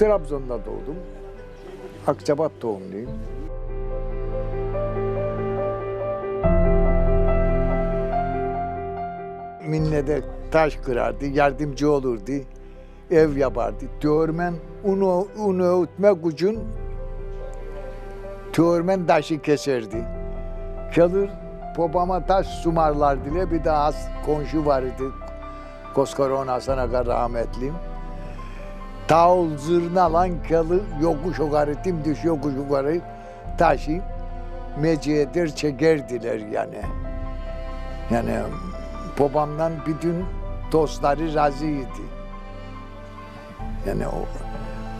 Trabzon'da doğdum. Akçabat doğumluyum. Minnede taş kırardı, yardımcı olurdu. Ev yapardı. Teormen unu, unu öğütmek için teormen taşı keserdi. Kalır babama taş sumarlar bir daha az komşu vardı. Koskoron Hasan Aga rahmetlim. Tağıl zırna lan kalı yokuş yukarı dimdiş yokuş yukarı taşı meciyedir çekerdiler yani. Yani babamdan bütün dostları razıydı. Yani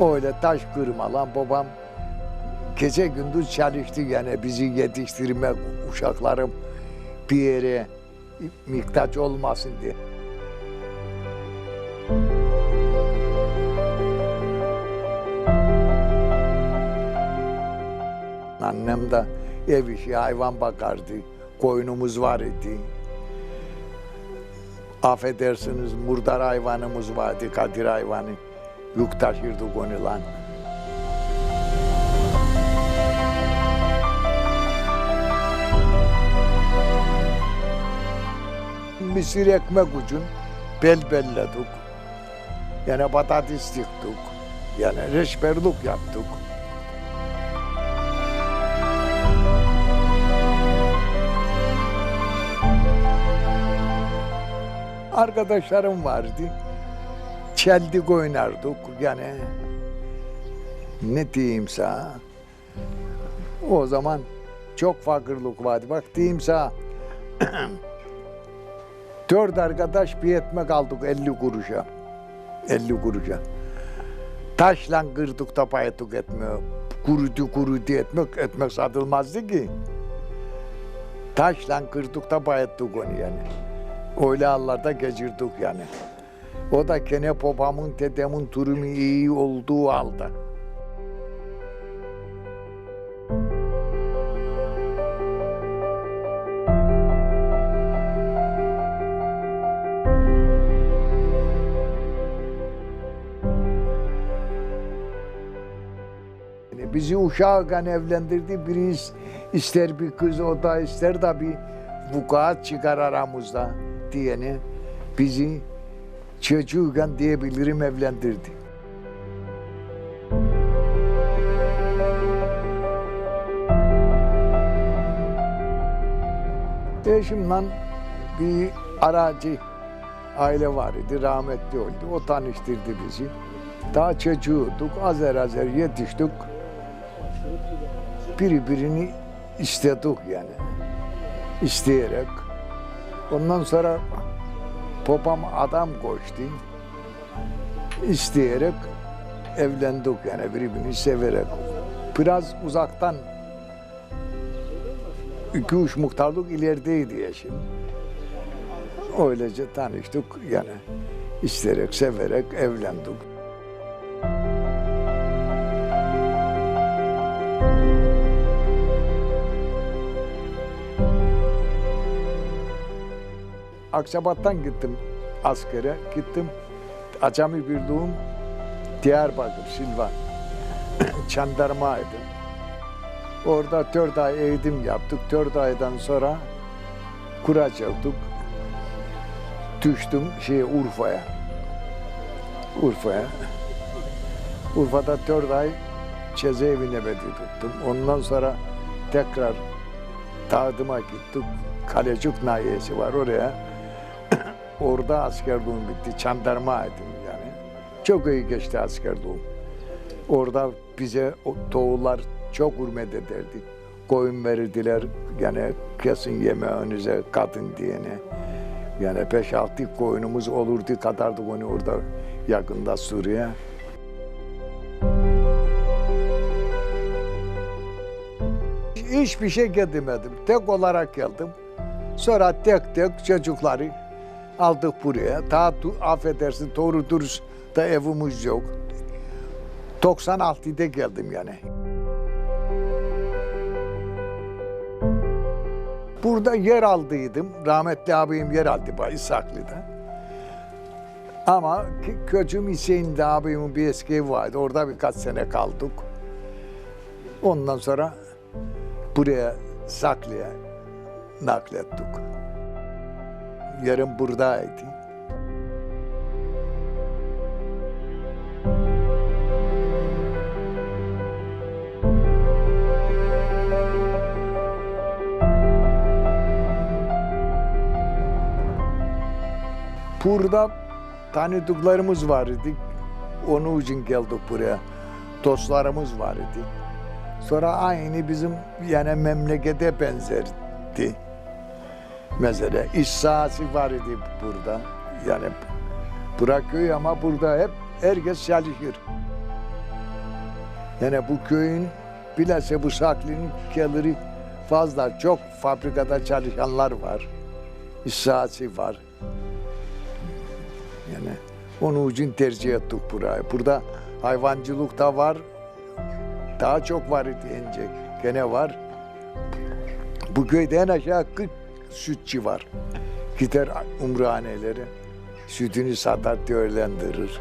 o, öyle taş kırma lan babam gece gündüz çalıştı yani bizi yetiştirmek uşaklarım bir yere miktaç olmasın diye. Annem de ev işi hayvan bakardı. Koyunumuz var idi. Affedersiniz murdar hayvanımız vardı, Kadir hayvanı. Yük taşırdık onu lan. Misir ekmek ucun bel belledik. Yani patates diktik. Yani reşberlik yaptık. Arkadaşlarım vardı. Çeldik oynardık yani. Ne diyeyim sana? O zaman çok fakirlik vardı. Bak diyeyim sana. Dört arkadaş bir ekmek aldık 50 kuruşa. 50 kuruşa. Taşla kırdık da payettik etmek. Kurudu kurudu etmek, etmek satılmazdı ki. Taşla kırdık da payettik onu yani. Öyle hallarda geçirdik yani. O da gene babamın, dedemin durumu iyi olduğu halde. Bizi uşağıyken evlendirdi. Biri is- ister bir kız, o da ister da bir vukuat çıkar aramızda diyeni bizi çocuğuyken diyebilirim evlendirdi. Eşimle bir aracı aile var idi, rahmetli oldu. O tanıştırdı bizi. Daha çocuğuyduk, azer azer yetiştik. Biri birini istedik yani. İsteyerek. Ondan sonra babam adam koştu. İsteyerek evlendik yani birbirini severek. Biraz uzaktan iki üç muhtarlık ilerideydi yaşım. Öylece tanıştık yani. İsteyerek, severek evlendik. Akçabat'tan gittim askere. Gittim Acami Birliği'm Diyarbakır, Silvan. Çandarmaydı. Orada dört ay eğitim yaptık. Dört aydan sonra kura çektik. Düştüm şeye Urfa'ya. Urfa'ya. Urfa'da dört ay cezaevi nöbeti tuttum. Ondan sonra tekrar Dağıtıma gittik. Kalecik nahiyesi var oraya. Orada askerliğim bitti. Çandarma ettim yani. Çok iyi geçti askerliğim. Orada bize o toğullar çok hürmet ederdi. Koyun verirdiler yani kesin yemeğinize kadın diyene. Yani beş altı koyunumuz olurdu kadardık onu orada yakında Suriye. Hiçbir şey getirmedim. Tek olarak geldim. Sonra tek tek çocukları aldık buraya. Daha affedersin doğru dürüst da evimiz yok. 96'da geldim yani. Burada yer aldıydım. Rahmetli abim yer aldı İshaklı'da. Ama Köçüm Hüseyin'de abimin bir eski evi vardı. Orada birkaç sene kaldık. Ondan sonra buraya Saklı'ya naklettik. Yarın buradaydı. Burada tanıdıklarımız vardı. Onun için geldik buraya. Dostlarımız vardı. Sonra aynı bizim yani memlekete benzerdi. Mesela iş sahası vardı burada. Yani bura köy ama burada hep herkes çalışır. Yani bu köyün bilhassa bu saklının geliri fazla. Çok fabrikada çalışanlar var. İş sahası var. Yani onun için tercih ettik burayı. Burada hayvancılık da var. Daha çok var diyecek. Gene var. Bu köyde en aşağı 40 sütçü var. Gider umrahanelere. Sütünü satar, değerlendirir.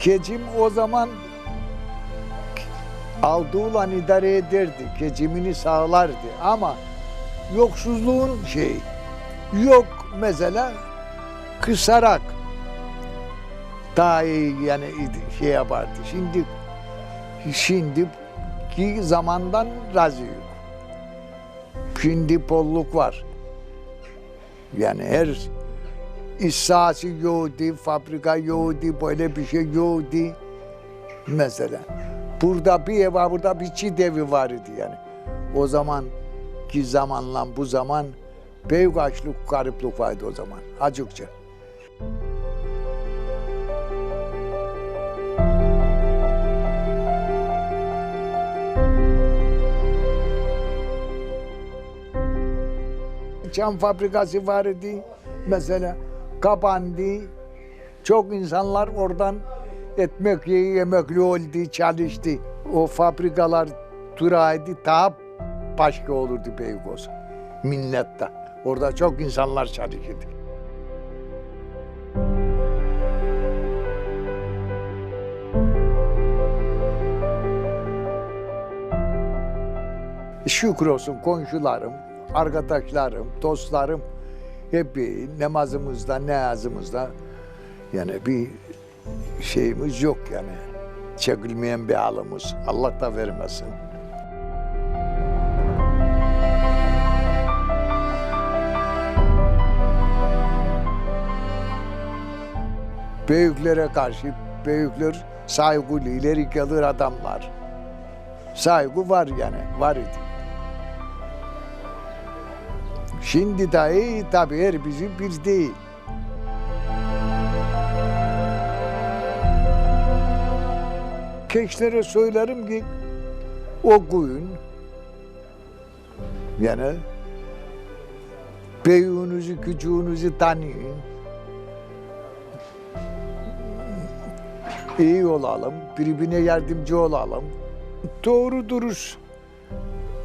Kecim o zaman aldığıyla idare ederdi, geçimini sağlardı ama yoksuzluğun şeyi yok mesela kısarak daha iyi yani şey yapardı. Şimdi şimdiki zamandan razıyım. Şimdi bolluk var. Yani her iş sahası fabrika yoktu, böyle bir şey yoktu mesela. Burada bir ev var, burada bir çift evi vardı yani. O zaman ki zamanla bu zaman büyük açlık, gariplik vardı o zaman. Acıkça. Çam fabrikası vardı mesela kapandı. Çok insanlar oradan ekmek yiyi emekli oldu, çalıştı. O fabrikalar duraydı, daha başka olurdu Beykoz. Minnette. Orada çok insanlar çalışırdı. Şükür olsun komşularım, arkadaşlarım, dostlarım hep namazımızda, niyazımızda yani bir şeyimiz yok yani. Çekilmeyen bir halimiz. Allah da vermesin. Büyüklere karşı büyükler saygılı, ileri gelir adamlar. Saygı var yani, var idi. Şimdi dahi tabii her bizim bir değil. Gençlere söylerim ki okuyun. Yani büyüğünüzü, küçüğünüzü tanıyın. İyi olalım, birbirine yardımcı olalım. Doğru dürüst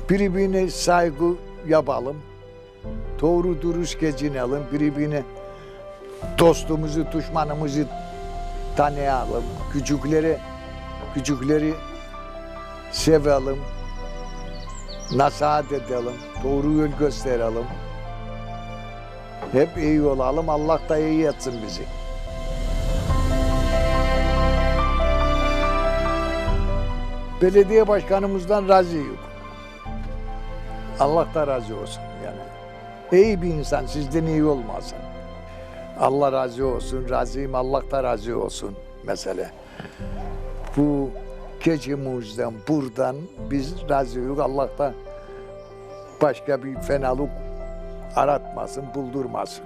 birbirine saygı yapalım. Doğru dürüst geçinelim, birbirine dostumuzu, düşmanımızı tanıyalım. Küçükleri küçükleri sevelim, nasihat edelim, doğru yol gösterelim. Hep iyi olalım, Allah da iyi etsin bizi. Belediye başkanımızdan razıyım. Allah da razı olsun. İyi bir insan sizden iyi olmasın. Allah razı olsun, razıyım Allah da razı olsun mesela. Bu gecemizden buradan biz razıyız. Allah da başka bir fenalık aratmasın, buldurmasın.